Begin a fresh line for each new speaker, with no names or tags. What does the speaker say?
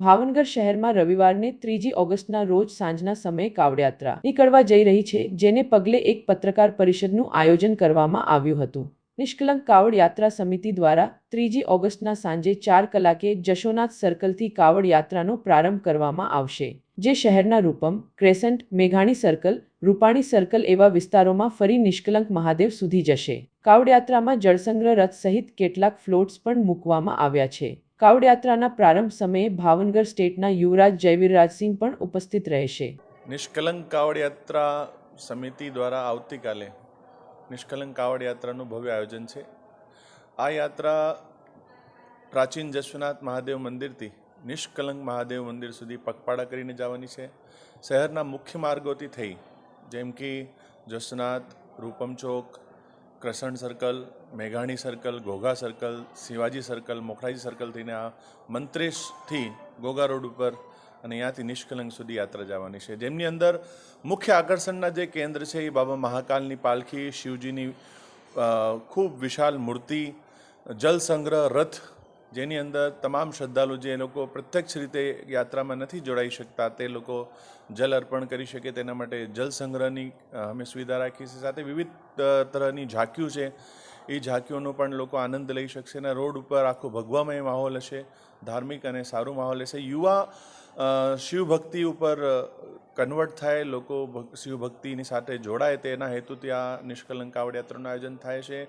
ભાવનગર શહેરમાં રવિવારને ત્રીજી ઓગસ્ટના રોજ સાંજના સમયે કાવડયાત્રા નીકળવા જઈ રહી છે, જેને પગલે એક પત્રકાર પરિષદનું આયોજન કરવામાં આવ્યું હતું. નિષ્કલંક કાવડ યાત્રા સમિતિ દ્વારા ત્રીજી ઓગસ્ટના સાંજે ચાર કલાકે જશોનાથ સર્કલથી કાવડ યાત્રાનો પ્રારંભ કરવામાં આવશે, જે શહેરના રૂપમ, ક્રેસન્ટ, મેઘાણી સર્કલ, રૂપાણી સર્કલ એવા વિસ્તારોમાં ફરી નિષ્કલંક મહાદેવ સુધી જશે. કાવડ યાત્રામાં જળસંગ્રહ રથ સહિત કેટલાક ફ્લોટ્સ પણ મૂકવામાં આવ્યા છે. કાવડ યાત્રાના પ્રારંભ સમયે ભાવનગર સ્ટેટના યુવરાજ જયવીરરાજસિંહ પણ ઉપસ્થિત રહેશે.
નિષ્કલંક કાવડ યાત્રા સમિતિ દ્વારા આવતીકાલે નિષ્કલંક કાવડ યાત્રાનું ભવ્ય આયોજન છે. આ યાત્રા પ્રાચીન જશ્વનાથ મહાદેવ મંદિરથી નિષ્કલંક મહાદેવ મંદિર સુધી પગપાળા કરીને જવાની છે. શહેરના મુખ્ય માર્ગોથી થઈ, જેમ કે જસનાથ, રૂપમ ચોક ક્રસણ સર્કલ, મેઘાણી circle, Ghogha circle, Shivaji circle, Mokharaji circle થઈને આ મંત્રેશથી ઘોઘા રોડ ઉપર અને અહીંયાથી નિષ્કલંક સુધી યાત્રા જવાની છે. જેમની અંદર મુખ્ય આકર્ષણના જે કેન્દ્ર છે એ બાબા મહાકાલની પાલખી, શિવજીની ખૂબ વિશાળ મૂર્તિ જલ સંગ્રહ રથ જેની અંદર તમામ શ્રદ્ધાળુ જે લોકો પ્રત્યક્ષ રીતે યાત્રામાં નથી જોડાઈ શકતા, તે લોકો જલ અર્પણ કરી શકે તેના માટે જલ સંગ્રહની અમે સુવિધા રાખી છે સાથે વિવિધ તરહની ઝાંકીઓ છે. એ ઝાંકીઓનો પણ લોકો આનંદ લઈ શકશે અને રોડ ઉપર આખો ભગવામય માહોલ હશે, ધાર્મિક અને સારું માહોલ હશે. યુવા શિવભક્તિ ઉપર કન્વર્ટ થાય, લોકો શિવભક્તિની સાથે જોડાય, તેના હેતુથી આ નિષ્કલંક કાવડ યાત્રાનું આયોજન થાય છે.